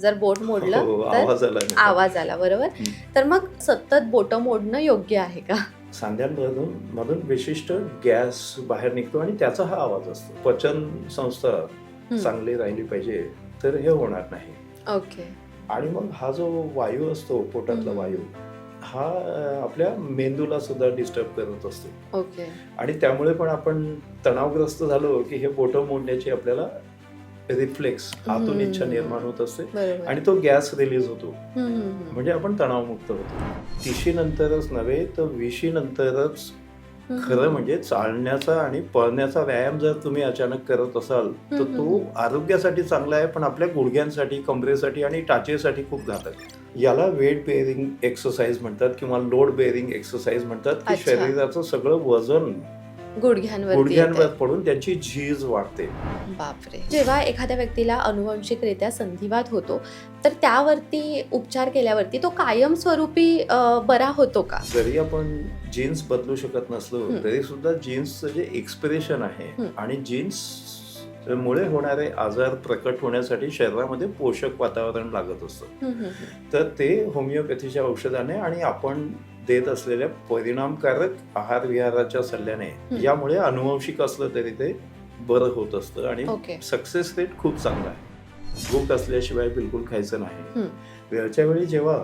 जर बोट मोडलं हो, तर आवाज आला नाही. आवाज आला बरोबर. तर मग सतत बोट मोडणं योग्य आहे का सांध्यांमधून मधून विशिष्ट गॅस बाहेर निघतो आणि त्याचा हा आवाज असतो पचन संस्था. चांगली राहिली पाहिजे तर हे होणार नाही ओके आणि मग हा जो वायू असतो पोटातला. वायू हा आपल्या मेंदूला सुद्धा डिस्टर्ब करत असतो ओके आणि त्यामुळे पण आपण तणावग्रस्त झालो की हे बोटं मोडण्याची आपल्याला रिफ्लेक्स आतून. इच्छा निर्माण होत असते आणि तो गॅस रिलीज होतो. म्हणजे आपण तणावमुक्त होतो तिशी नंतरच नव्हे तर विशी नंतरच खरं. म्हणजे चालण्याचा आणि पळण्याचा व्यायाम जर तुम्ही अचानक करत असाल तर तो. आरोग्यासाठी चांगला आहे पण आपल्या गुडघ्यांसाठी कमरेसाठी आणि टाचेसाठी खूप घातक. याला वेट बेअरिंग एक्सरसाइज म्हणतात किंवा लोड बेअरिंग एक्सरसाइज म्हणतात की. शरीराचं सगळं वजन गुडघ्यांवर. पडून त्यांची झीज वाढते बापरे जेव्हा एखाद्या व्यक्तीला अनुवंशिकरित्या संधिवात होतो तर त्यावरती उपचार केल्यावरती तो कायमस्वरूपी अ, बरा होतो का जरी आपण जीन्स बदलू शकत नसलो. तरी सुद्धा जीन्सचं जे एक्सपिरेशन आहे. आणि जीन्स मुळे होणारे आजार प्रकट होण्यासाठी शरीरामध्ये पोषक वातावरण लागत असतं. तर ते होमिओपॅथीच्या औषधाने आणि आपण देत असलेल्या परिणामकारक आहार विहाराच्या सल्ल्याने. यामुळे अनुवंशिक असलं तरी ते बरं होत असतं आणि सक्सेस रेट खूप चांगला आहे भूक असल्याशिवाय बिलकुल खायचं नाही. वेळच्या वेळी जेव्हा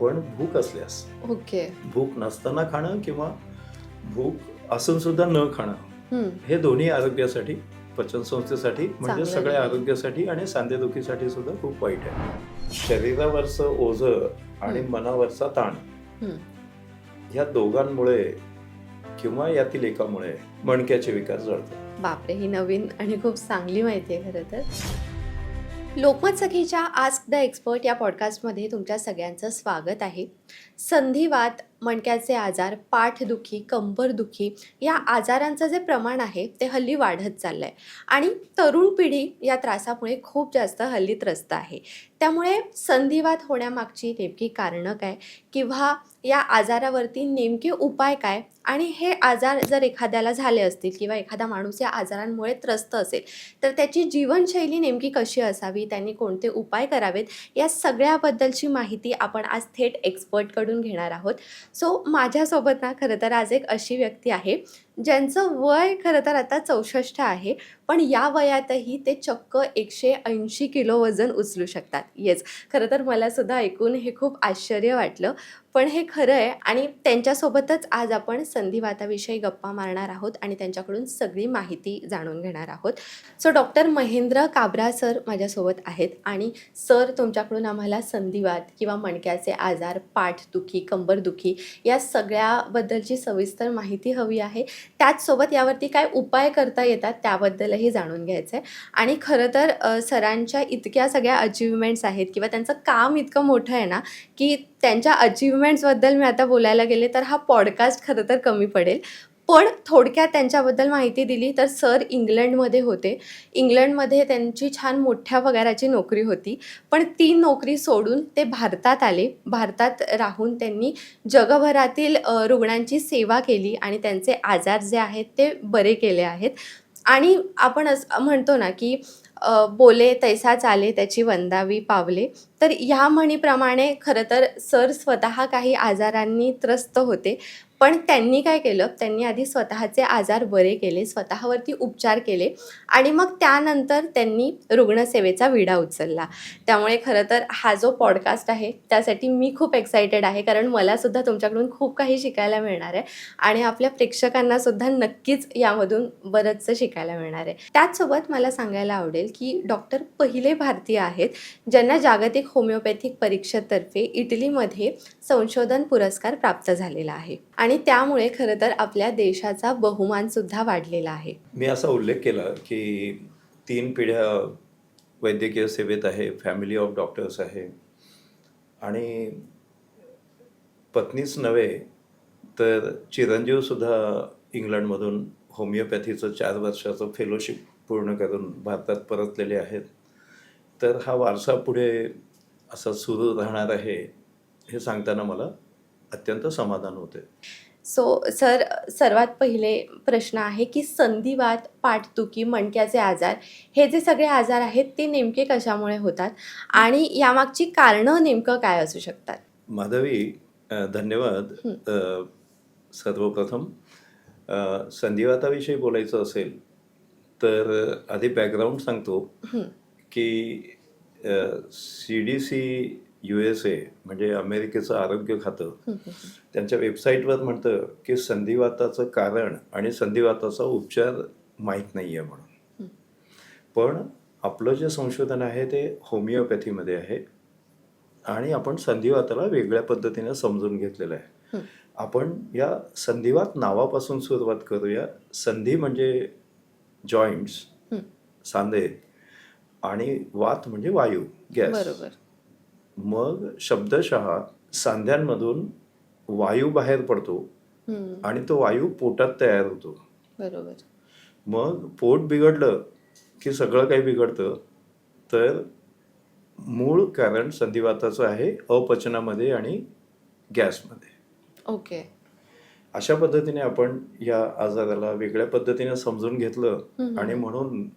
पण भूक असल्यास ओके भूक नसताना खाणं किंवा भूक असून सुद्धा न खाणं हं, दोन्ही आरोग्यासाठी पचनसंस्थेसाठी म्हणजे चांगलं सगळ्या. आरोग्यासाठी आणि सांधेदुखीसाठी सुद्धा खूप वाईट आहे शरीरावरचं ओझं आणि. मनावरचा ताण. ह्या दोघांमुळे किंवा यातील एकामुळे मणक्याचे विकार जळतात बापरे ही नवीन आणि खूप चांगली माहिती आहे खरं तर. लोकमत सखीच्या आस्क द एक्सपर्ट या पॉडकास्टमध्ये तुमच्या सगळ्यांचं स्वागत आहे. संधिवात मणक्याचे आजार पाठदुखी कंबरदुखी या आजारांचं जे प्रमाण आहे ते हल्ली वाढत चाललं आहे आणि तरुण पिढी या त्रासामुळे खूप जास्त हल्ली त्रस्त आहे. त्यामुळे संधिवात होण्यामागची नेमकी कारणं काय? किंवा या आजारावरती नेमके उपाय काय? आणि हे आजार जर एखाद्याला झाले असतील किंवा एखादा माणूस या आजारांमुळे त्रस्त असेल तर त्याची जीवनशैली नेमकी कशी असावी? त्यांनी कोणते उपाय करावेत? या सगळ्याबद्दलची माहिती आपण आज थेट एक्सपर्टकडून घेणार आहोत. सो माझ्यासोबत ना खरं तर आज एक अशी व्यक्ती आहे ज्यांचं वय खरं तर आता चौसष्ट आहे पण या वयातही ते चक्क एकशे ऐंशी किलो वजन उचलू शकतात. येस खरं तर मला सुद्धा ऐकून हे खूप आश्चर्य वाटलं. पण हे खरं आहे आणि त्यांच्यासोबतच आज आपण संधिवाताविषयी गप्पा मारणार आहोत आणि त्यांच्याकडून सगळी माहिती जाणून घेणार आहोत. So doctor Mahendra Kabra sir माझ्यासोबत आहेत आणि सर तुमच्याकडून आम्हाला संधिवात किंवा मणक्याचे आजार पाठदुखी कंबरदुखी या सगळ्याबद्दलची सविस्तर माहिती हवी आहे. त्याचसोबत यावरती काय उपाय करता येतात त्याबद्दलही जाणून घ्यायचं आहे आणि खरं तर सरांच्या इतक्या सगळ्या अचिव्हमेंट्स आहेत किंवा त्यांचं काम इतकं मोठं आहे ना की त्यांच्या अचिव्हमेंट्सबद्दल मी आता बोलायला गेले तर हा पॉडकास्ट खरं तर कमी पडेल. पण थोडक्यात त्यांच्याबद्दल माहिती दिली तर सर इंग्लंडमध्ये होते. इंग्लंडमध्ये त्यांची छान मोठ्या पगाराची नोकरी होती. पण ती नोकरी सोडून ते भारतात आले. भारतात राहून त्यांनी जगभरातील रुग्णांची सेवा केली आणि त्यांचे आजार जे आहेत ते बरे केले आहेत. आणि आपण असं म्हणतो ना की बोले तैसा चाले त्याची वंदावी पावले. तर ह्या म्हणीप्रमाणे खरं तर सर स्वतः काही आजारांनी त्रस्त होते. पण त्यांनी काय केलं? त्यांनी आधी स्वतःचे आजार बरे केले स्वतःवरती उपचार केले आणि मग त्यानंतर त्यांनी रुग्णसेवेचा विडा उचलला. त्यामुळे खरं तर हा जो पॉडकास्ट आहे त्यासाठी मी खूप एक्सायटेड आहे कारण मला सुद्धा तुमच्याकडून खूप काही शिकायला मिळणार आहे आणि आपल्या प्रेक्षकांनासुद्धा नक्कीच यामधून बरंचसं शिकायला मिळणार आहे. त्याचसोबत मला सांगायला आवडेल की डॉक्टर पहिले भारतीय आहेत ज्यांना जागतिक होमिओपॅथिक परीक्षेतर्फे इटलीमध्ये संशोधन पुरस्कार प्राप्त झालेला आहे. आणि आणि त्यामुळे खरं तर आपल्या देशाचा बहुमान सुद्धा वाढलेला आहे. मी असा उल्लेख केला की तीन पिढ्या वैद्यकीय सेवेत आहे फॅमिली ऑफ डॉक्टर्स आहे. आणि पत्नीच नव्हे तर चिरंजीवसुद्धा इंग्लंडमधून होमिओपॅथीचं चार वर्षाचं फेलोशिप पूर्ण करून भारतात परतलेले आहेत. तर हा वारसा पुढे असा सुरू राहणार आहे हे सांगताना मला अत्यंत समाधान होते. सो सर सर्वात पहिले प्रश्न आहे की संधिवात पाठदुखी मणक्याचे आजार हे जे सगळे आजार आहेत ते नेमके कशामुळे होतात? आणि यामागची कारणं नेमकं काय असू शकतात? माधवी धन्यवाद. सर्वप्रथम संधिवाताविषयी बोलायचं असेल तर आधी बॅकग्राऊंड सांगतो की C D C U S A म्हणजे अमेरिकेचं आरोग्य खातं त्यांच्या वेबसाईटवर म्हणतं की संधिवाताचं कारण आणि संधिवाताचा उपचार माहीत नाही आहे म्हणून. पण आपलं जे संशोधन आहे ते होमिओपॅथीमध्ये आहे आणि आपण संधिवाताला वेगळ्या पद्धतीने समजून घेतलेलं आहे. आपण या संधिवात नावापासून सुरुवात करूया संधी म्हणजे जॉईंट्स. सांधे आणि वात म्हणजे वायू गॅस बरोबर मग शब्दशः सांध्यांमधून वायू बाहेर पडतो आणि तो वायू पोटात तयार होतो. बरोबर. मग पोट बिघडलं की सगळं काही बिघडतं तर मूळ कारण संधिवाताचं आहे अपचनामध्ये आणि गॅसमध्ये. ओके. अशा पद्धतीने आपण या आजाराला वेगळ्या पद्धतीने समजून घेतलं. आणि म्हणून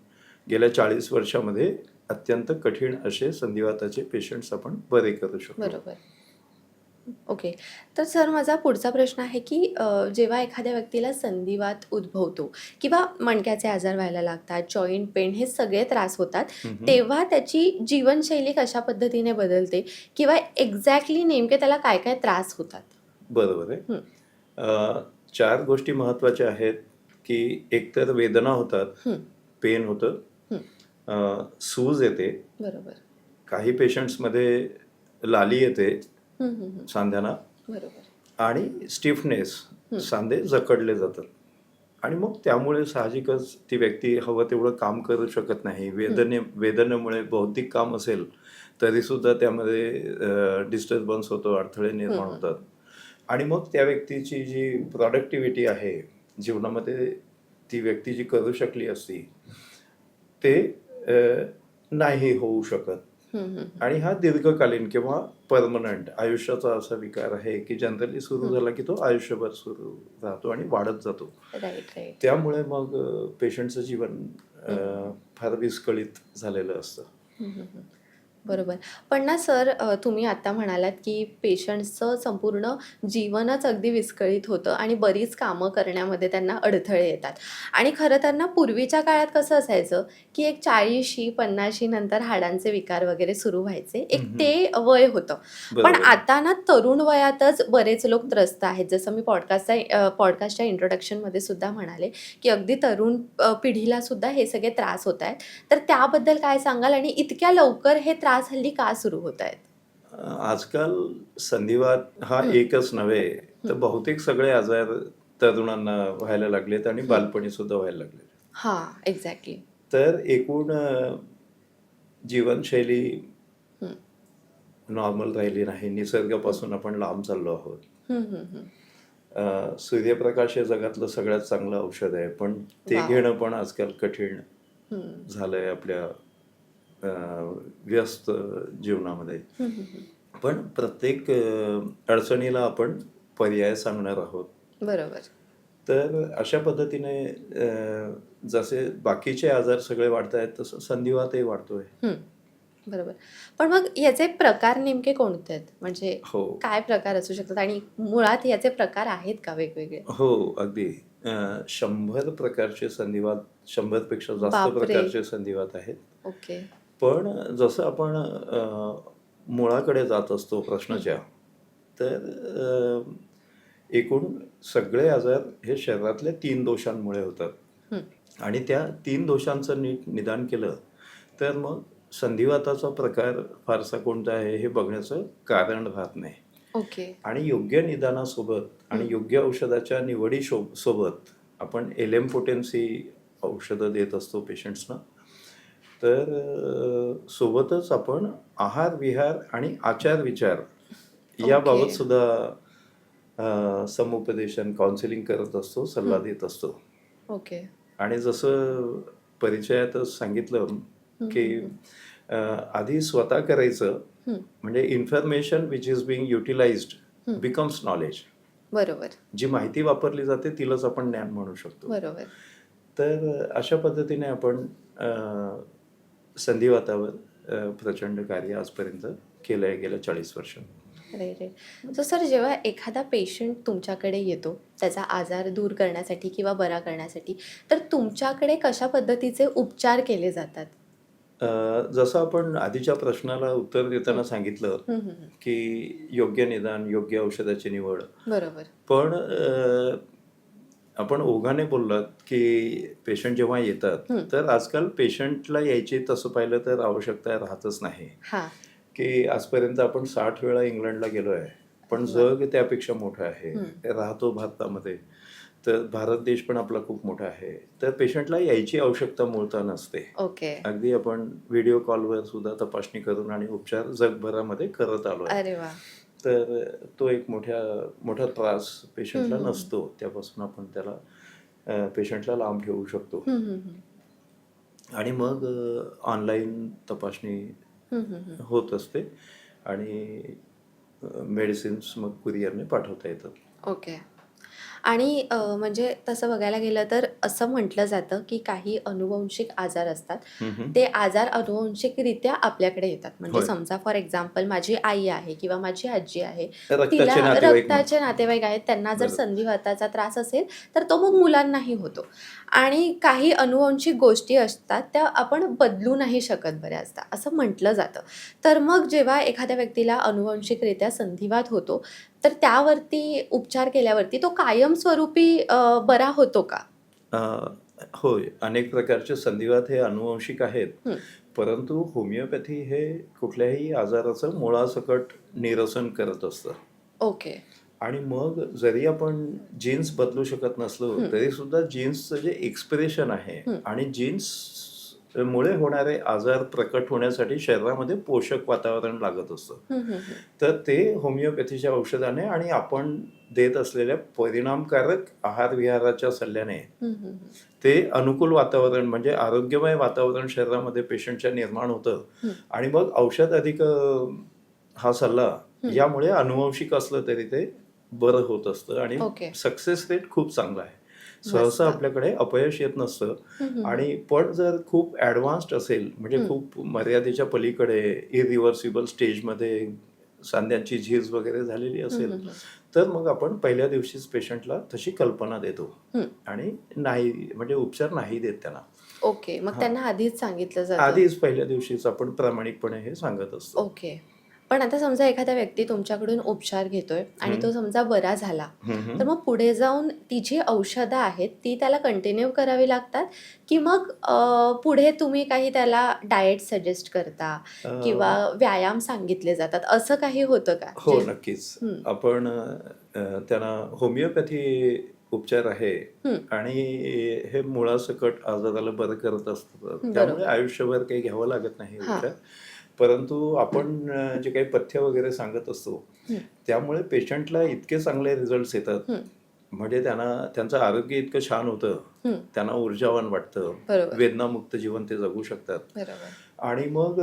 गेल्या चाळीस वर्षामध्ये अत्यंत कठीण असे संधिवाताचे पेशंट्स आपण बरे करू शकतो बरोबर. ओके तर सर माझा पुढचा प्रश्न आहे की जेव्हा एखाद्या व्यक्तीला संधिवात उद्भवतो किंवा मणक्याचे आजार व्हायला लागतात जॉईंट पेन हे सगळे त्रास होतात. तेव्हा त्याची जीवनशैली कशा पद्धतीने बदलते किंवा एक्झॅक्टली नेमके त्याला काय काय त्रास होतात? बरोबर आहे. चार गोष्टी महत्त्वाच्या आहेत की एकतर वेदना होतात पेन होतं सूज येते. बरोबर. काही पेशंट्समध्ये लाली येते सांध्यांना. बरोबर. आणि स्टिफनेस. सांधे जकडले जातात. आणि मग त्यामुळे साहजिकच ती व्यक्ती हवं तेवढं काम करू शकत नाही. वेदने वेदनेमुळे बौद्धिक काम असेल तरीसुद्धा त्यामध्ये डिस्टर्बन्स होतो अडथळे निर्माण. होतात. आणि मग त्या व्यक्तीची जी प्रॉडक्टिव्हिटी आहे जीवनामध्ये ती व्यक्ती जी करू शकली असती ते नाही होऊ शकत. आणि हा दीर्घकालीन किंवा परमनंट आयुष्याचा असा विकार आहे की जनरली सुरू. झाला की तो आयुष्यभर सुरू राहतो आणि वाढत जातो त्यामुळे मग पेशंटचं जीवन फार विस्कळीत झालेलं असतं. बरोबर. पण ना सर अ, तुम्ही आता म्हणालात की पेशंट्सचं संपूर्ण जीवनच अगदी विस्कळीत होतं आणि बरीच कामं करण्यामध्ये त्यांना अडथळे येतात. आणि खरं तर ना पूर्वीच्या काळात कसं असायचं की एक चाळीशी पन्नाशी नंतर हाडांचे विकार वगैरे सुरू व्हायचे. एक हम्म. ते वय होतं. पण बरोबर. आता ना तरुण वयातच बरेच लोक त्रस्त आहेत. जसं मी पॉडकास्टच्या पॉडकास्टच्या इंट्रोडक्शनमध्ये सुद्धा म्हणाले की अगदी तरुण अ, पिढीला सुद्धा हे सगळे त्रास होत आहेत. तर त्याबद्दल काय सांगाल? आणि इतक्या लवकर हे त्रास हल्ली का सुरू होत आहेत आजकाल संधिवात हा. एकच नव्हे तर. बहुतेक सगळे आजार तरुणांना व्हायला लागलेत आणि. बालपणी सुद्धा व्हायला लागले हां एक्झॅक्टली तर एकूण जीवनशैली. नॉर्मल राहिली नाही निसर्गापासून आपण लांब चाललो आहोत सूर्यप्रकाश हे जगातलं सगळ्यात चांगलं औषध आहे पण ते. घेणं पण आजकाल कठीण. झालंय आपल्या व्यस्त जीवनामध्ये. पण प्रत्येक अडचणीला आपण पर्याय सांगणार आहोत. बरोबर. तर अशा पद्धतीने जसे बाकीचे आजार सगळे वाढत आहेत तसं संधिवातही वाढतोय. हं. बरोबर. पण मग याचे प्रकार नेमके कोणते आहेत? म्हणजे हो. काय प्रकार असू शकतात? आणि मुळात याचे प्रकार आहेत का वेगवेगळे? हो अगदी. शंभर प्रकारचे संधिवात शंभरपेक्षा जास्त बापरे. प्रकारचे संधिवात आहेत. ओके. पण जसं आपण मुळाकडे जात असतो प्रश्नाच्या तर एकूण सगळे आजार हे शरीरातल्या तीन दोषांमुळे होतात. आणि त्या तीन दोषांचं नीट निदान केलं तर मग संधिवाताचा प्रकार फारसा कोणता आहे हे बघण्याचं कारण राहत नाही ओके आणि योग्य निदानासोबत आणि. योग्य औषधाच्या निवडी सोबत आपण एलेम पोटेन्सी औषधं देत असतो पेशंट्सना तर सोबतच आपण आहार विहार आणि आचार विचार याबाबत. सुद्धा समुपदेशन काउन्सिलिंग करत असतो सल्ला. देत असतो ओके आणि जसं परिचयातच सांगितलं की आधी स्वतः करायचं. म्हणजे information which is being utilised hmm. Becomes knowledge बरोबर जी माहिती वापरली जाते तिलाच आपण ज्ञान म्हणू शकतो बरोबर तर अशा पद्धतीने आपण संधिवातावर प्रचंड कार्य आजपर्यंत केलं आहे गेल्या चाळीस वर्षात. राईट राईट सो सर जेव्हा एखादा पेशंट तुमच्याकडे येतो त्याचा आजार दूर करण्यासाठी किंवा बरा करण्यासाठी तर तुमच्याकडे कशा पद्धतीचे उपचार केले जातात? जसं आपण आधीच्या प्रश्नाला उत्तर देताना सांगितलं. की योग्य निदान योग्य औषधाची निवड. बरोबर. पण आपण ओघाने बोललात की पेशंट जेव्हा येतात. तर आजकाल पेशंटला यायची तसं पाहिलं तर आवश्यकता राहतच नाही. हां. की आजपर्यंत आपण साठ वेळा इंग्लंडला गेलो आहे पण जग त्यापेक्षा मोठं आहे. राहतो भारतामध्ये. तर भारत देश पण आपला खूप मोठा आहे. तर पेशंटला यायची आवश्यकता मूळता नसते. ओके. अगदी आपण व्हिडिओ कॉलवर सुद्धा तपासणी करून आणि उपचार जगभरामध्ये करत आलो आहे. तर तो एक मोठ्या मोठा त्रास पेशंटला. नसतो त्यापासून आपण त्याला पेशंटला लांब ठेवू शकतो. आणि मग ऑनलाईन तपासणी. होत असते आणि मेडिसिन्स मग कुरिअरने पाठवता येतात ओके आणि म्हणजे तसं बघायला गेलं तर असं म्हटलं जातं की काही अनुवंशिक आजार असतात. ते आजार अनुवंशिकरित्या आपल्याकडे येतात. म्हणजे. समजा फॉर एक्झाम्पल माझी आई आहे किंवा माझी आजी आहे. तिला रक्ताचे नातेवाईक आहेत. त्यांना जर. संधिवाताचा त्रास असेल तर तो मग मुलांनाही होतो. आणि काही अनुवंशिक गोष्टी असतात त्या आपण बदलू नाही शकत बऱ्याचदा. असं म्हटलं जातं. तर मग जेव्हा एखाद्या व्यक्तीला अनुवंशिकरित्या संधिवात होतो तर त्यावरती उपचार केल्यावरती तो कायमस्वरूपी बरा होतो का होय अनेक प्रकारचे संधिवात हे अनुवंशिक आहेत हं. परंतु होमिओपॅथी हे कुठल्याही आजाराचं मुळासकट निरसन करत असतं ओके आणि मग जरी आपण जीन्स बदलू शकत नसलो. तरी सुद्धा जीन्सचं जे एक्सप्रेशन आहे. आणि जीन्स मुळे होणारे आजार प्रकट होण्यासाठी शरीरामध्ये पोषक वातावरण लागत असतं. तर ते होमिओपॅथीच्या औषधाने आणि आपण देत असलेल्या परिणामकारक आहार विहाराच्या सल्ल्याने. ते अनुकूल वातावरण म्हणजे आरोग्यमय वातावरण शरीरामध्ये पेशंटच्या निर्माण होतं. आणि मग औषध अधिक हा सल्ला. यामुळे अनुवंशिक असलं तरी ते बरं होत असतं आणि. सक्सेस रेट खूप चांगला आहे. सहसा आपल्याकडे अपयश येत नसतं. आणि पण जर खूप ॲडव्हान्स्ड असेल म्हणजे. खूप मर्यादेच्या पलीकडे इरिव्हर्सिबल स्टेजमध्ये सांध्यांची झीज वगैरे झालेली असेल तर मग आपण पहिल्या दिवशीच पेशंटला तशी कल्पना देतो. आणि नाही म्हणजे उपचार नाही देत त्यांना ओके मग. त्यांना आधीच सांगितलं जातं आधीच पहिल्या दिवशीच आपण प्रामाणिकपणे हे सांगत असतो ओके पण आता समजा एखादा व्यक्ती तुमच्याकडून उपचार घेतोय आणि. तो समजा बरा झाला. तर मग पुढे जाऊन ती जी औषधं आहेत ती त्याला कंटिन्यू करावी लागतात की मग पुढे तुम्ही काही त्याला डाएट सजेस्ट करता किंवा व्यायाम सांगितले जातात असं काही होतं का हो नक्कीच. आपण त्यांना होमिओपॅथी उपचार आहे. आणि हे मुळासकट आजाराला बरं करत असतं बरोबर. त्यामुळे आयुष्यभर काही घ्यावं लागत नाही. उपचार परंतु आपण जे काही पथ्य वगैरे सांगत असतो. त्यामुळे पेशंटला इतके चांगले रिझल्ट येतात. म्हणजे त्यांना त्यांचं आरोग्य इतकं छान होतं. त्यांना ऊर्जावान वाटतं. वेदनामुक्त जीवन ते जगू शकतात. आणि मग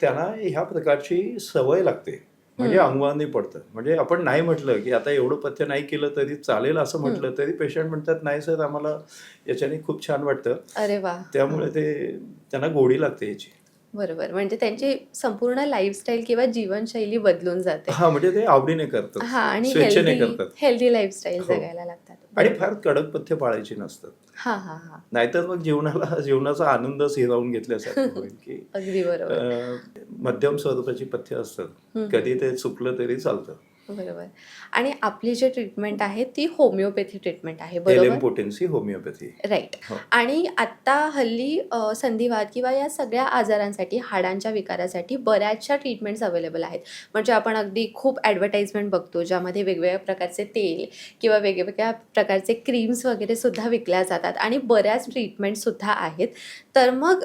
त्यांना ह्या प्रकारची सवय लागते. म्हणजे. अंगवानी पडतं. म्हणजे आपण नाही म्हटलं की आता एवढं पथ्य नाही केलं तरी चालेल असं म्हटलं तरी पेशंट म्हणतात नाही सर आम्हाला याच्याने खूप छान वाटतं. अरे वा. त्यामुळे ते त्यांना गोडी लागते याची. बरोबर. म्हणजे त्यांची संपूर्ण लाईफस्टाईल किंवा जीवनशैली बदलून जाते. हा म्हणजे ते आवडीने करतात. हा आणि स्वेच्छेने करतात. हेल्दी लाईफस्टाईल हो. जगायला लागतात. आणि. फार कडक पथ्य पाळायची नसतात. हा हा हा. नाहीतर मग जीवनाला जीवनाचा आनंदच हिरावून घेतल्यासारखं होईल की अगदी बरोबर. अ, मध्यम स्वरूपाची पथ्य असतात. हम्म. कधी ते चुकलं तरी चालतं. बरोबर. आणि आपली जी ट्रीटमेंट आहे ती होमिओपॅथी ट्रीटमेंट आहे बरोबर? पोटेन्सी होमिओपॅथी राईट हो. आणि आत्ता हल्ली अ, संधिवात किंवा या सगळ्या आजारांसाठी हाडांच्या विकारासाठी बऱ्याचशा ट्रीटमेंट्स अवेलेबल आहेत. म्हणजे आपण अगदी खूप ॲडव्हर्टाईजमेंट बघतो ज्यामध्ये वेगवेगळ्या प्रकारचे तेल किंवा वेगवेगळ्या प्रकारचे क्रीम्स वगैरे सुद्धा विकल्या जातात आणि बऱ्याच ट्रीटमेंटसुद्धा आहेत. तर मग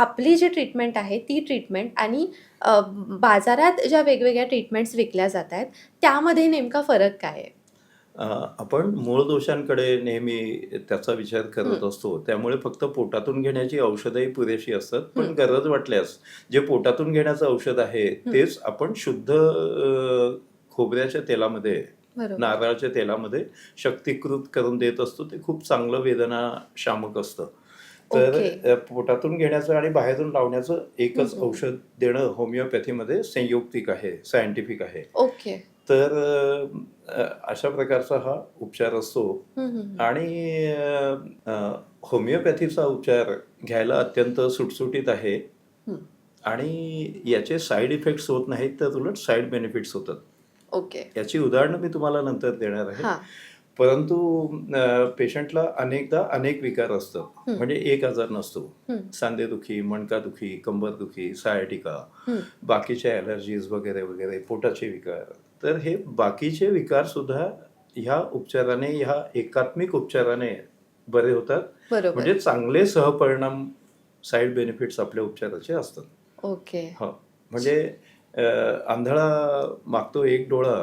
आपली जी ट्रीटमेंट आहे ती ट्रीटमेंट आणि बाजारात ज्या वेगवेगळ्या ट्रीटमेंट्स विकल्या जात आहेत त्यामध्ये नेमका फरक काय आहे आपण मूळ दोषांकडे नेहमी त्याचा विचार करत. असतो त्यामुळे फक्त पोटातून घेण्याची औषधही पुरेशी असतात पण. गरज वाटल्यास जे पोटातून घेण्याचं औषध आहे. तेच आपण शुद्ध खोबऱ्याच्या तेलामध्ये नारळाच्या तेलामध्ये शक्तीकृत करून देत असतो ते खूप चांगलं वेदना शामक असतं तर पोटातून घेण्याचं आणि बाहेरून लावण्याचं एकच. औषध देणं होमिओपॅथीमध्ये संयुक्तिक आहे सायंटिफिक आहे. ओके. तर अशा प्रकारचा हा उपचार असतो. आणि होमिओपॅथीचा उपचार घ्यायला अत्यंत सुटसुटीत आहे. आणि याचे साईड इफेक्ट्स होत नाहीत तर उलट साईड बेनिफिट्स होतात. ओके. याची उदाहरणं मी तुम्हाला नंतर देणार आहे. हा. परंतु पेशंटला अनेकदा अनेक विकार असतात. म्हणजे एक आजार नसतो. हम्म, सांधेदुखी मणकादुखी कंबरदुखी सायटिका हम्म. बाकीच्या ॲलर्जीज वगैरे वगैरे पोटाचे विकार. तर हे बाकीचे विकार सुद्धा ह्या उपचाराने ह्या एकात्मिक उपचाराने बरे होतात. म्हणजे चांगले सहपरिणाम साईड बेनिफिट्स आपल्या उपचाराचे असतात. ओके. हो. म्हणजे आंधळा मागतो एक डोळा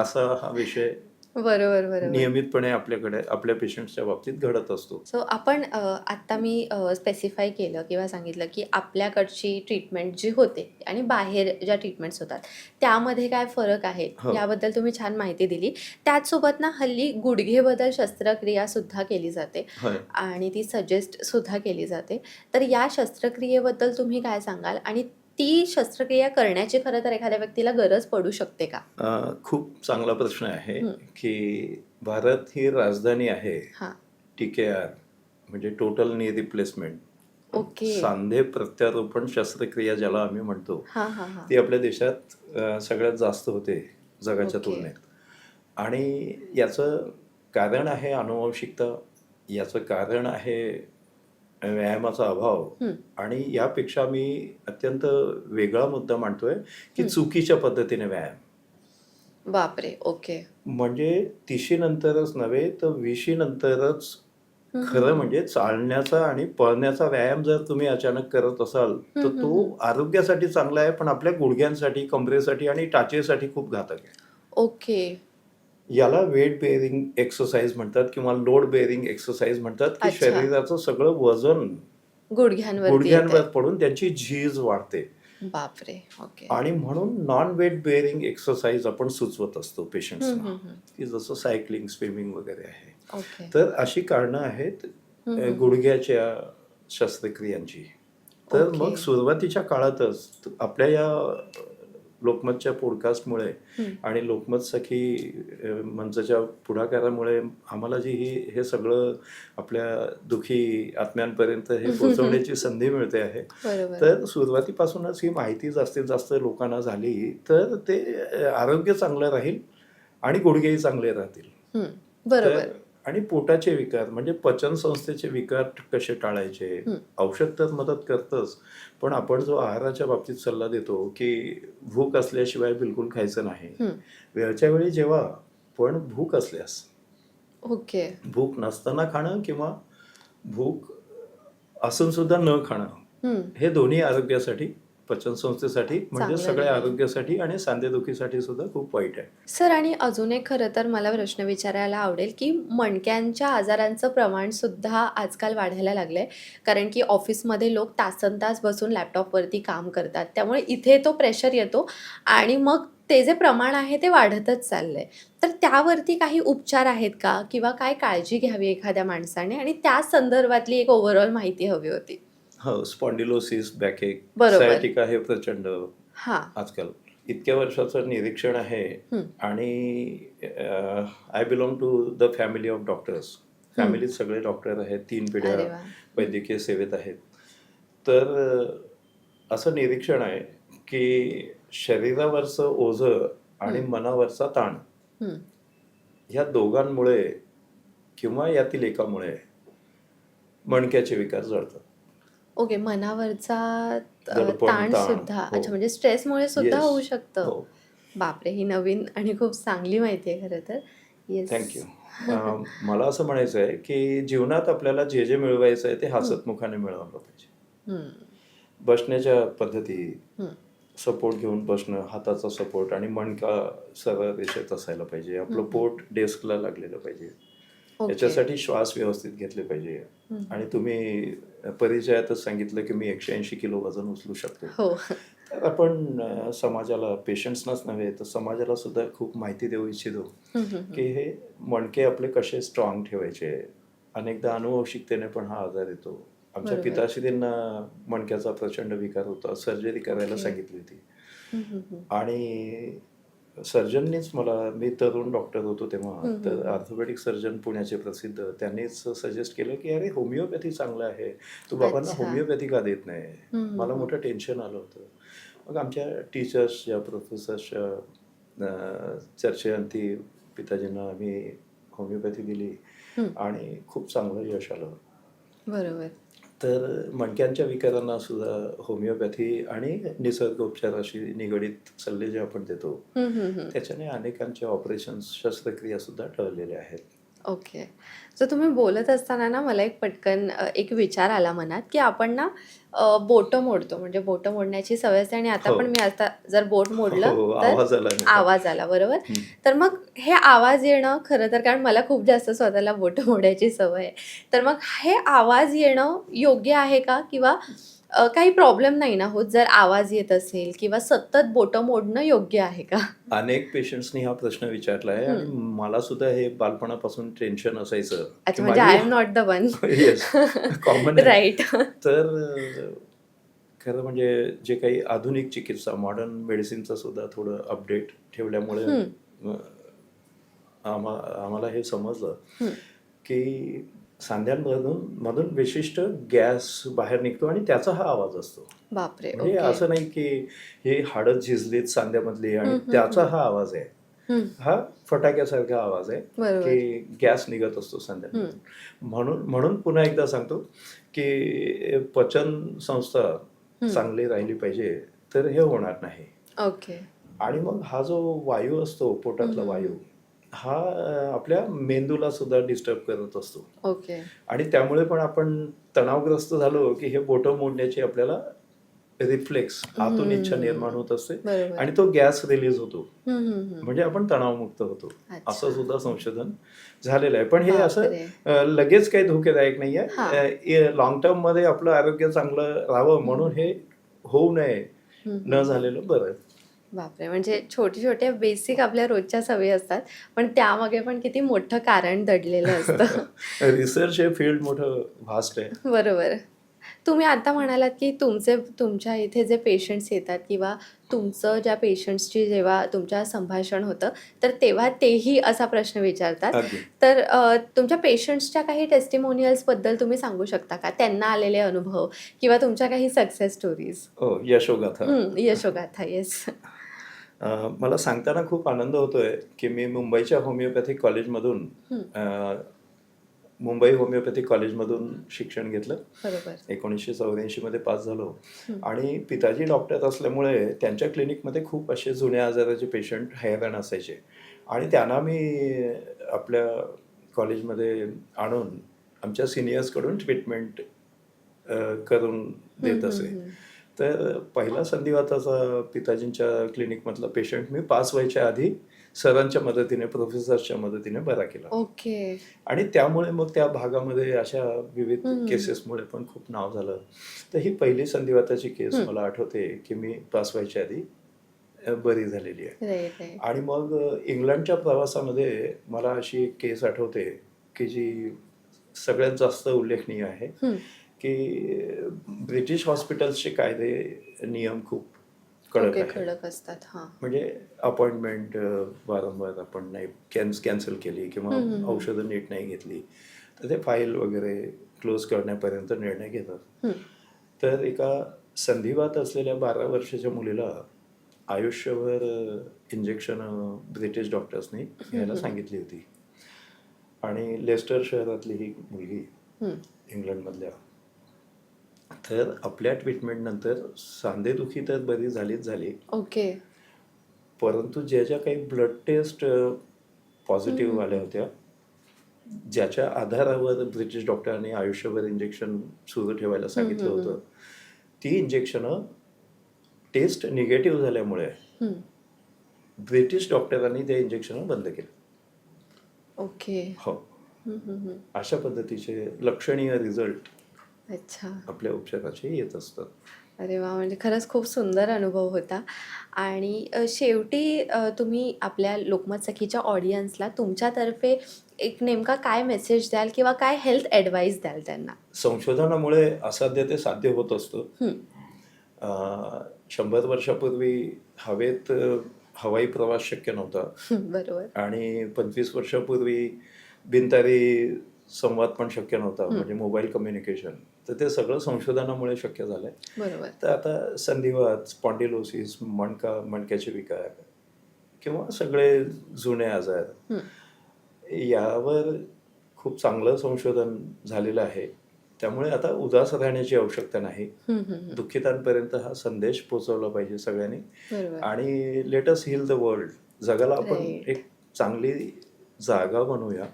असा हा विषय बरोबर बरोबर. नियमितपणे आपल्याकडे आपल्या पेशंटच्या बाबतीत घडत असतो. सो आपण अ, आत्ता मी स्पेसिफाय केलं किंवा सांगितलं की आपल्याकडची ट्रीटमेंट जी होते आणि बाहेर ज्या ट्रीटमेंट्स होतात त्यामध्ये काय फरक आहे? हो. याबद्दल तुम्ही छान माहिती दिली. त्याचसोबत ना हल्ली गुडघेबद्दल शस्त्रक्रिया सुद्धा केली जाते होय. आणि ती सजेस्ट सुद्धा केली जाते. तर या शस्त्रक्रियेबद्दल तुम्ही काय सांगाल? आणि ती शस्त्रक्रिया करण्याची खरं तर एखाद्या व्यक्तीला गरज पडू शकते का? खूप चांगला प्रश्न आहे. की भारत ही राजधानी आहे. हां. टी के आर म्हणजे टोटल नी रिप्लेसमेंट ओके. सांधे प्रत्यारोपण शस्त्रक्रिया ज्याला आम्ही म्हणतो ती आपल्या देशात सगळ्यात जास्त होते जगाच्या. तुलनेत. आणि याचं कारण आहे अनुवंशिकता याचं कारण आहे व्यायामाचा अभाव. आणि यापेक्षा मी अत्यंत वेगळा मुद्दा मांडतोय की. चुकीच्या पद्धतीने व्यायाम बापरे ओके म्हणजे तिशी नंतरच नव्हे तर विशी नंतरच खरं. म्हणजे चालण्याचा आणि पळण्याचा व्यायाम जर तुम्ही अचानक करत असाल तर तो आरोग्यासाठी चांगला आहे पण आपल्या गुडघ्यांसाठी कमरेसाठी आणि टाचेसाठी खूप घातक आहे ओके याला वेट बेअरिंग एक्सरसाइज म्हणतात किंवा लोड बेअरिंग एक्सरसाइज म्हणतात की अच्छा. शरीराचं सगळं वजन गुडघ्यांवर गुडघ्यांवर पडून त्यांची झीज वाढते बापरे ओके आणि म्हणून नॉन वेट बेअरिंग एक्सरसाइज आपण सुचवत असतो हम्म, पेशंट्सना हम्म, हम्म. की जसं सायकलिंग स्विमिंग वगैरे आहे ओके तर अशी कारणं आहेत हम्म, अ, हम्म. गुडघ्याच्या शस्त्रक्रियांची तर ओके. मग सुरुवातीच्या काळातच आपल्या या लोकमतच्या पॉडकास्टमुळे. आणि लोकमत सखी मंचाच्या पुढाकारामुळे आम्हाला जी ही हे सगळं आपल्या दुखी आत्म्यांपर्यंत हे पोहोचवण्याची संधी मिळते आहे. तर सुरुवातीपासूनच ही माहिती जास्तीत जास्त लोकांना झाली तर ते आरोग्य चांगलं राहील आणि गुडघेही चांगले राहतील. बरोबर. आणि पोटाचे विकार म्हणजे पचन संस्थेचे विकार कसे टाळायचे. औषध तर मदत करतच पण आपण जो आहाराच्या बाबतीत सल्ला देतो की भूक असल्याशिवाय बिलकुल खायचं नाही. वेळच्या वेळी जेव्हा पण भूक असल्यास. ओके. भूक नसताना खाणं किंवा भूक असून सुद्धा न खाणं हे दोन्ही आरोग्यासाठी पचन संस्थेसाठी म्हणजे चांगलं सगळ्या नाही. आरोग्यासाठी आणि सांधेदुखीसाठी सुद्धा खूप वाईट आहे. सर आणि अजून एक खरं तर मला प्रश्न विचारायला आवडेल की मणक्यांच्या आजारांचं प्रमाण सुद्धा आजकाल वाढायला लागलंय. कारण की ऑफिसमध्ये लोक तासन तास बसून लॅपटॉपवरती काम करतात. त्यामुळे इथे तो प्रेशर येतो आणि मग ते जे प्रमाण आहे ते वाढतच चाललंय. तर त्यावरती काही उपचार आहेत का? किंवा काय काळजी घ्यावी एखाद्या माणसाने? आणि त्या संदर्भातली एक ओव्हरऑल माहिती हवी होती. हो स्पॉन्डिलोसिस बॅकेक बरोबर. हे प्रचंड हां. आजकाल. इतक्या वर्षाचं निरीक्षण आहे. आणि I belong to the family of doctors फॅमिलीत सगळे डॉक्टर आहेत तीन पिढ्या अरे वा. वैद्यकीय सेवेत आहेत. तर अ, असं निरीक्षण आहे की शरीरावरचं ओझं आणि. मनावरचा ताण ह्या दोघांमुळे किंवा यातील एकामुळे मणक्याचे विकार जळतात ओके मनावरचा ताण. सुद्धा हो. अच्छा म्हणजे स्ट्रेसमुळे सुद्धा. होऊ शकतं हो बापरे ही नवीन आणि खूप चांगली माहिती आहे खरं तर येस थँक्यू मला असं म्हणायचं आहे की जीवनात आपल्याला जे जे मिळवायचं आहे ते हसतमुखाने मिळवलं पाहिजे बसण्याच्या पद्धती. सपोर्ट घेऊन बसणं हाताचा सपोर्ट आणि मणका सरळ रेषेत असायला पाहिजे आपलं. पोट डेस्कला लागलेलं पाहिजे याच्यासाठी श्वास व्यवस्थित घेतले पाहिजे. आणि तुम्ही परिचयातच सांगितलं की मी एकशे ऐंशी किलो वजन उचलू शकतो. हो. तर आपण समाजाला पेशंट्सनाच नव्हे तर समाजाला सुद्धा खूप माहिती देऊ इच्छितो. की हे मणके आपले कसे स्ट्रॉंग ठेवायचे. अनेकदा अनुवंशिकतेने पण हा आजार येतो. आमच्या. पिताश्रींना मणक्याचा प्रचंड विकार होता. सर्जरी करायला. सांगितली होती. आणि सर्जननीच मला मी तरुण डॉक्टर होतो तेव्हा तर. ऑर्थोपेडिक सर्जन पुण्याचे प्रसिद्ध त्यांनीच सजेस्ट केलं की अरे होमिओपॅथी चांगलं आहे तू बाबांना. होमिओपॅथी का देत नाही मला. मोठं टेन्शन आलं होतं मग आमच्या टीचर्सच्या प्रोफेसर्सच्या चर्चेअंती पिताजींना आम्ही होमिओपॅथी दिली. आणि खूप चांगलं यश आलं बरोबर तर मणक्यांच्या विकारांना सुद्धा होमिओपॅथी आणि निसर्गोपचाराशी निगडीत सल्ले जे आपण देतो. त्याच्याने अनेकांचे ऑपरेशन शस्त्रक्रिया सुद्धा टळलेल्या आहेत ओके सो तुम्ही बोलत असताना ना मला एक पटकन अ, एक विचार आला मनात की आपण ना अ, बोटं मोडतो म्हणजे बोटं मोडण्याची सवय असते आणि आता हो. पण मी आता जर बोट मोडलं हो, तर आवाज आला नाही. आवाज आला बरोबर हम्म. तर मग हे आवाज येणं खरं तर कारण मला खूप जास्त स्वतःला बोटं मोडायची सवय आहे तर मग हे आवाज येणं योग्य आहे का किंवा अ, काही प्रॉब्लेम नाही ना होत. जर आवाज येत असेल किंवा सतत बोटं मोडणं योग्य आहे का? अनेक पेशंट्सनी हा प्रश्न विचारला आहे आणि मला सुद्धा हे बालपणापासून टेन्शन असायचं. अच्छा की म्हणजे आय एम माझी- नॉट द वन आहे. राईट तर अ, खरं म्हणजे जे काही आधुनिक चिकित्सा मॉडर्न मेडिसिनचं सुद्धा थोडं अपडेट ठेवल्यामुळे अ, आम्हा आम्हाला हे समजलं. की सांध्यांमधून मधून विशिष्ट गॅस बाहेर निघतो आणि त्याचा हा आवाज असतो. बापरे म्हणजे असं नाही की हे हाडं झिजलीत सांध्यामधली आणि त्याचा. हा आवाज आहे. हा फटाक्यासारखा आवाज आहे की गॅस निघत असतो सांध्यातून म्हणून म्हणून पुन्हा एकदा सांगतो की पचन संस्था. चांगली राहिली पाहिजे तर हे होणार नाही. ओके. आणि मग हा जो वायू असतो पोटातला. वायू हा आपल्या मेंदूला सुद्धा डिस्टर्ब करत असतो. ओके. आणि त्यामुळे पण आपण तणावग्रस्त झालो की हे बोटं मोडण्याची आपल्याला रिफ्लेक्स आतून इच्छा. निर्माण होत असते. आणि तो गॅस रिलीज होतो. म्हणजे आपण तणावमुक्त होतो. असं सुद्धा संशोधन झालेलं आहे. पण हे असं लगेच काही धोकेदायक. नाहीये. लॉंग टर्ममध्ये आपलं आरोग्य चांगलं राहावं म्हणून हे होऊ नये. न झालेलं बरं बापरे म्हणजे छोटे छोटे बेसिक आपल्या रोजच्या सवयी असतात पण त्यामागे पण किती मोठं कारण दडलेलं असतं. रिसर्च हे फील्ड मोठं व्हास्ट आहे. बरोबर. तुम्ही आता म्हणालात की तुमचे तुमच्या इथे जे पेशंट्स येतात किंवा तुमचं ज्या पेशंट्सची जेव्हा तुमच्या संभाषण होतं तर तेव्हा तेही असा प्रश्न विचारतात. तर तुमच्या पेशंट्सच्या काही टेस्टिमोनियल्सबद्दल तुम्ही सांगू शकता का? त्यांना आलेले अनुभव किंवा तुमच्या काही सक्सेस स्टोरीज हो यशोगाथा. यशोगाथा येस मला सांगताना खूप आनंद होतोय की मी मुंबईच्या होमिओपॅथिक कॉलेजमधून मुंबई होमिओपॅथिक कॉलेजमधून शिक्षण घेतलं. एकोणीसशे चौऱ्याऐंशी मध्ये पास झालो. आणि पिताजी डॉक्टर असल्यामुळे त्यांच्या क्लिनिकमध्ये खूप असे जुन्या आजाराचे पेशंट हैराण असायचे. आणि त्यांना मी आपल्या कॉलेजमध्ये आणून आमच्या सिनियर्सकडून ट्रीटमेंट करून देत असे. तर पहिला संधिवाताचा पिताजींच्या क्लिनिकमधला पेशंट मी पास व्हायच्या आधी सरांच्या मदतीने प्रोफेसरच्या मदतीने बरा केला ओके आणि त्यामुळे मग त्या भागामध्ये अशा विविध. केसेसमुळे पण खूप नाव झालं तर ही पहिली संधिवाताची केस. मला आठवते की मी पास व्हायच्या आधी बरी झालेली आहे आणि मग इंग्लंडच्या प्रवासामध्ये मला अशी एक केस आठवते की जी सगळ्यात जास्त उल्लेखनीय आहे. की ब्रिटिश हॉस्पिटल्सचे कायदे नियम खूप कडक खडक असतात म्हणजे अपॉइंटमेंट वारंवार आपण नाही कॅन्स कॅन्सल केली किंवा. औषधं नीट नाही घेतली तर ते फाईल वगैरे क्लोज करण्यापर्यंत निर्णय घेतात. तर एका संधिवात असलेल्या बारा वर्षाच्या मुलीला आयुष्यभर इंजेक्शन ब्रिटिश डॉक्टर्सनी घ्यायला. सांगितली होती आणि लेस्टर शहरातली ही मुलगी. इंग्लंडमधल्या तर आपल्या ट्रीटमेंटनंतर सांधेदुखी तर बरी झालीच झाली. ओके. परंतु ज्या ज्या काही ब्लड टेस्ट पॉझिटिव्ह. आल्या होत्या ज्याच्या आधारावर ब्रिटिश डॉक्टरांनी आयुष्यभर इंजेक्शन सुरू ठेवायला सांगितलं होतं. ती इंजेक्शनं टेस्ट निगेटिव्ह झाल्यामुळे. ब्रिटिश डॉक्टरांनी ते इंजेक्शन बंद केलं. ओके. हं. अशा पद्धतीचे लक्षणीय रिझल्ट अच्छा. आपल्या उपचाराचे येत असतात. अरे वा म्हणजे खरंच खूप सुंदर अनुभव होता. आणि अ, शेवटी अ, तुम्ही आपल्या लोकमत सखीच्या ऑडियन्सला तुमच्यातर्फे एक नेमका काय मेसेज द्याल किंवा काय हेल्थ ॲडवाईस द्याल त्यांना? संशोधनामुळे असाध्य ते साध्य होत असतं. हं. अं, शंभर वर्षापूर्वी हवेत अं, हवाई प्रवास शक्य नव्हता. बरोबर. आणि पंचवीस वर्षापूर्वी बिनतारी संवाद पण शक्य नव्हता. म्हणजे मोबाईल कम्युनिकेशन तर ते सगळं संशोधनामुळे शक्य झालंय बरोबर तर आता संधिवात स्पॉन्डिलोसिस मणका मणक्याचे विकार किंवा सगळे जुने आजार. यावर खूप चांगलं संशोधन झालेलं आहे त्यामुळे आता उदास राहण्याची आवश्यकता नाही. दुःखितांपर्यंत हा संदेश पोहोचवला पाहिजे सगळ्यांनी आणि लेटस हिल द वर्ल्ड जगाला आपण. एक चांगली जागा बनवूया.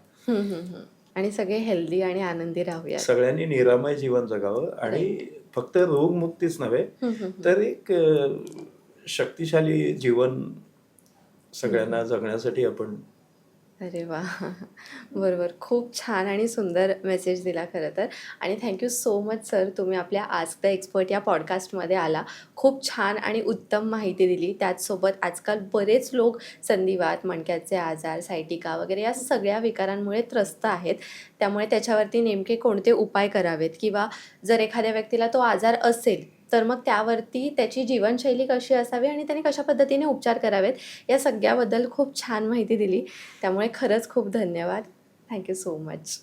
आणि सगळे हेल्दी आणि आनंदी राहूया सगळ्यांनी निरामय जीवन जगावं आणि फक्त रोगमुक्तीच नव्हे. तर एक शक्तिशाली जीवन सगळ्यांना जगण्यासाठी आपण अरे वा. बरोबर. खूप छान आणि सुंदर मेसेज दिला खरं तर. आणि थँक्यू सो मच सर तुम्ही आपल्या आज द एक्सपर्ट या पॉडकास्टमध्ये आला. खूप छान आणि उत्तम माहिती दिली. त्याचसोबत आजकाल बरेच लोक संधिवात मणक्याचे आजार सायटिका वगैरे या सगळ्या विकारांमुळे त्रस्त आहेत. त्यामुळे त्याच्यावरती नेमके कोणते उपाय करावेत? किंवा जर एखाद्या व्यक्तीला तो आजार असेल तर मग त्यावरती त्याची जीवनशैली कशी असावी आणि त्याने कशा पद्धतीने उपचार करावेत या सगळ्याबद्दल खूप छान माहिती दिली. त्यामुळे खरंच खूप धन्यवाद. Thank you so much